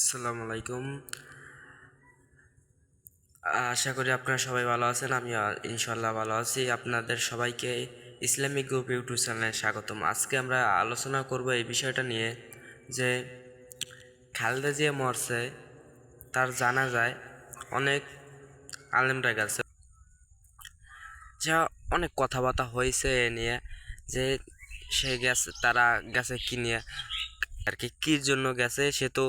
আসসালামু আলাইকুম। আশা করি আপনারা সবাই ভালো আছেন আমি ইনশাল্লাহ ভালো আছি। আপনাদের সবাইকে ইসলামিক গ্রুপ ইউটিউব চ্যানেলে স্বাগতম। আজকে আমরা আলোচনা করব এই বিষয়টা নিয়ে যে খালেদা জিয়া মরছে, তার জানা যায় অনেক আলেমরা গেছে। যা অনেক কথাবার্তা হয়েছে এ নিয়ে, যে সে গেছে, তারা গেছে কি নিয়ে, আর কি, কির জন্য গেছে, সে তো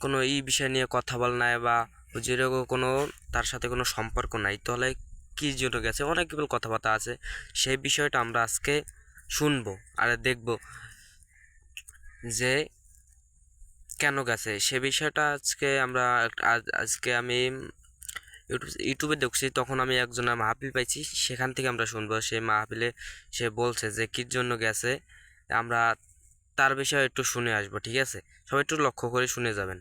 কোনো এই বিষয় নিয়ে কথা বল নাই বা হুজুরেরও কোনো তার সাথে কোনো সম্পর্ক নাই। তাহলে কী জন্য গেছে? অনেকগুলো কথাবার্তা আছে। সেই বিষয়টা আমরা আজকে শুনব আর দেখব যে কেন গেছে। সে বিষয়টা আজকে আমরা আজ- আজকে আমি ইউটিউব, ইউটিউবে দেখছি, তখন আমি একজনের মাহফিল পাইছি, সেখান থেকে আমরা শুনব। সেই মাহফিলে সে বলছে যে কির জন্য গেছে, আমরা তার বিষয়ে একটু শুনে আসব, ঠিক আছে? সবাই একটু লক্ষ্য করে শুনে যাবেন।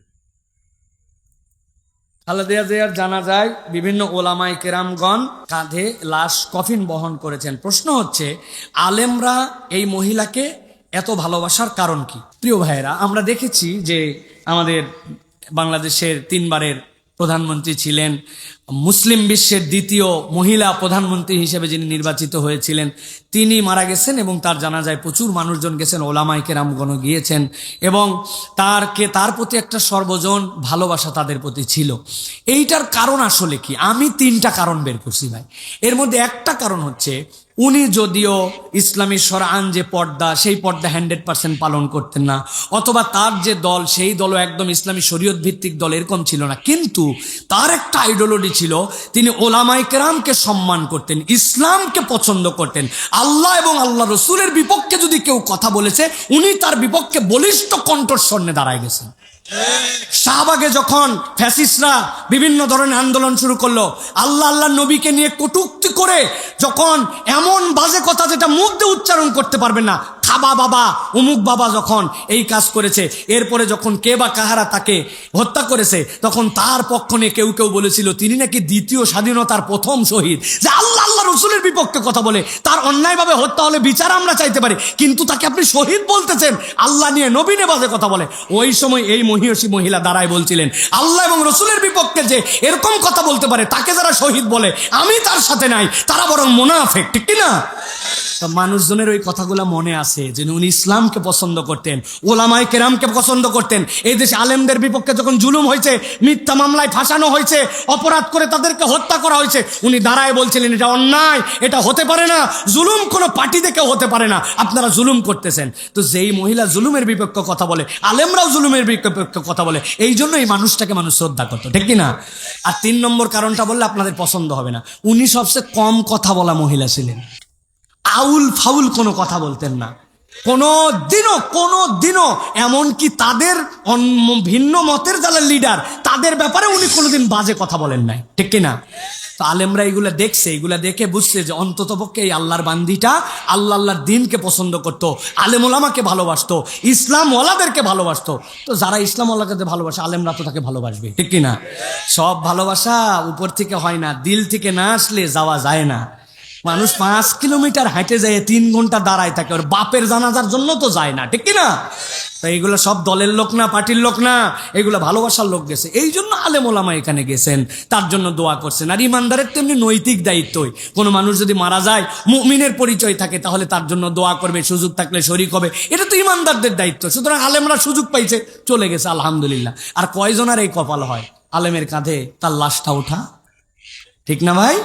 খালেদা জিয়ার জানা যায়, বিভিন্ন ওলামাই কেরামগণ কাঁধে লাশ কফিন বহন করেছেন। প্রশ্ন হচ্ছে, আলেমরা এই মহিলাকে এত ভালোবাসার কারণ কি? প্রিয় ভাইয়েরা, আমরা দেখেছি যে আমাদের বাংলাদেশের তিনবারের প্রধানমন্ত্রী ছিলেন। মুসলিম বিশ্বের দ্বিতীয় মহিলা প্রধানমন্ত্রী হিসেবে যিনি নির্বাচিত হয়েছিলেন, তিনি মারা গেছেন এবং তার জানা যায় প্রচুর মানুষজন গেছেন ওলামাই কেরামগণ গিয়েছেন এবং তারকে, তার প্রতি একটা সর্বজন ভালোবাসা তাদের প্রতি ছিল। এইটার কারণ আসলে কি? আমি তিনটা কারণ বের করছি ভাই। এর মধ্যে একটা কারণ হচ্ছে উনি যদিও ইসলামী সরান যে পর্দা, সেই পর্দা হান্ড্রেড পার্সেন্ট পালন করতেন না, অথবা তার যে দল, সেই দলও একদম ইসলামী শরীয়ত ভিত্তিক দল এরকম ছিল না। কিন্তু তার একটা আইডিওলজি ছিল, তিনি ওলামাই কেরামকে সম্মান করতেন, ইসলামকে পছন্দ করতেন। আল্লাহ এবং আল্লাহ রসুলের বিপক্ষে যদি কেউ কথা বলেছে, উনি তার বিপক্ষে বলিষ্ঠ কণ্ঠস্বর্ণে দাঁড়ায় গেছেন। শাহবাগে যখন ফ্যাসিস্টরা বিভিন্ন ধরনের আন্দোলন শুরু করল, আল্লাহ আল্লাহ নবীকে নিয়ে কটুক্তি করে যখন এমন বাজে কথা যেটা মুখ দিয়ে উচ্চারণ করতে পারবে না, খাবা বাবা অমুক বাবা যখন এই কাজ করেছে, এরপরে যখন কে বা কাহারা তাকে হত্যা করেছে, তখন তার পক্ষ নিয়ে কেউ কেউ বলেছিল, তিনি নাকি দ্বিতীয় স্বাধীনতার প্রথম শহীদ। যে আল্লাহ আল্লাহ রসুলের বিপক্ষে কথা বলে। তার অন্যায়ভাবে হত্যা হলে বিচার আমরা চাইতে পারি। কিন্তু তাকে আপনি শহীদ বলতেছেন। আল্লাহ নিয়ে নবীনে বাজে কথা বলে। ওই সময় এই মহিষী মহিলা দাঁড়ায় বলছিলেন, আল্লাহ এবং রসুলের বিপক্ষে যে এরকম কথা বলতে পারে, তাকে যারা শহীদ বলে, আমি তার সাথে নাই। তারা বরং মোনাফেক, ঠিক কি না? মানুষজনের ওই কথাগুলো মনে আছে, যে উনি ইসলামকে পছন্দ করতেন ওলামাই কেরামকে পছন্দ করতেন। এই দেশে আলেমদের বিপক্ষে যখন জুলুম হয়েছে, মিথ্যা মামলায় ফাঁসানো হয়েছে, অপরাধ করে তাদেরকে হত্যা করা হয়েছে, উনি দাঁড়ায় বলছিলেন, এটা অন্যায়, এটা হতে পারে না, জুলুম কোনো পার্টি দেখে হতে পারে না, আপনারা জুলুম করতেছেন। তো যেই মহিলা জুলুমের বিপক্ষে কথা বলে, আলেমরাও জুলুমের বিপক্ষে কথা বলে, এই জন্য এই মানুষটাকে মানুষ শ্রদ্ধা করতো, ঠিক না আর তিন নম্বর কারণটা বললে আপনাদের পছন্দ হবে না। উনি সবচেয়ে কম কথা বলা মহিলা ছিলেন। আউল ফাউল কোনো কথা বলতেন না। কোনো দিনও কোনো দিনও, এমনকি তাদের ভিন্ন মতের যারা লিডার তাদের ব্যাপারে উনি কোনোদিন বাজে কথা বলেন নাই। ঠিক কিনা তো আলেমরা এগুলা দেখছে এগুলা দেখে বুঝছে যে অন্তত পক্ষে এই আল্লাহর বান্দিটা আল্লাহ আল্লাহর দিনকে পছন্দ করতো আলেম ওলামাকে ভালোবাসতো ইসলাম ওয়ালাদেরকে ভালোবাসতো। তো যারা ইসলাম ওয়ালাকে ভালোবাসে, আলেমরা তো তাকে ভালোবাসবে, ঠিক কিনা সব ভালোবাসা উপর থেকে হয় না, দিল থেকে না আসলে যাওয়া যায় না। মানুষ পাঁচ কিলোমিটার হাঁটে যায় তিন ঘণ্টা দাঁড়ায় থাকে, ওর বাপের জানাজার জন্য তো যায় না, ঠিক কি না? তো এইগুলো সব দলের লোক না, পার্টির লোক না এগুলো ভালোবাসার লোক গেছে। এই জন্য আলেম ওলামা এখানে গেছেন, তার জন্য দোয়া করছেন। আর ইমানদারের তেমনি নৈতিক দায়িত্বই। কোনো মানুষ যদি মারা যায়, মুমিনের পরিচয় থাকে, তাহলে তার জন্য দোয়া করবে, সুযোগ থাকলে শরিক হবে। এটা তো ইমানদারদের দায়িত্ব। সুতরাং আলেমরা সুযোগ পাইছে, চলে গেছে, আলহামদুলিল্লাহ। আর কয়জনের এই কপাল হয়? আলেমের কাঁধে তার লাশটা ওঠা, ঠিক না ভাই?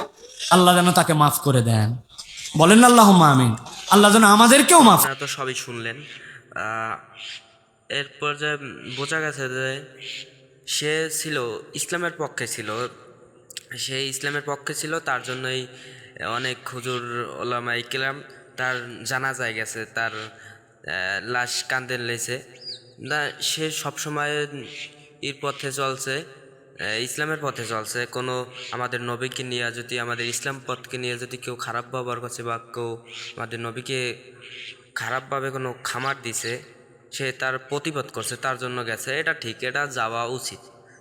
আল্লাহ যেন তাকে মাফ করে দেন। বলেন আল্লাহ আমিন। আল্লাহ যেন আমাদেরকেও মাফ তো সবই শুনলেন। এরপর যে বোঝা গেছে যে সে ছিল, ইসলামের পক্ষে ছিল। সে ইসলামের পক্ষে ছিল, তার জন্যই অনেক হুজুর ওলামা ইকলাম তার জানা যায় গেছে, তার লাশ কান্দে লেছে না, সে সবসময় এর পথে চলছে। ইসলামের পথে চলছে। কোনো আমাদের নবীকে নিয়ে যদি, আমাদের ইসলাম পথকে নিয়ে যদি কেউ খারাপ ব্যবহার করছে বা কেউ আমাদের নবীকে খারাপভাবে কোনো খামার দিছে, সে তার প্রতিবাদ করছে, তার জন্য গেছে। এটা ঠিক, এটা যাওয়া উচিত।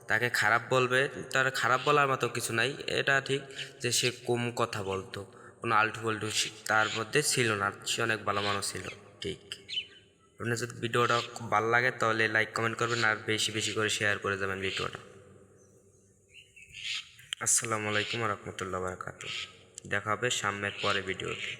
তাকে খারাপ বলবে, তার খারাপ বলার মতো কিছু নাই। এটা ঠিক যে সে কম কথা বলতো, কোনো আলটু পাল্টু তার মধ্যে ছিল না, সে অনেক ভালো মানুষ ছিল। ঠিক। আপনার যদি ভিডিওটা খুব ভালো লাগে, তাহলে লাইক কমেন্ট করবেন আর বেশি বেশি করে শেয়ার করে যাবেন ভিডিওটা। আসসালামু আলাইকুম রহমতুল্লাহ বারকাত দেখা হবে সামনের পরে ভিডিওতে।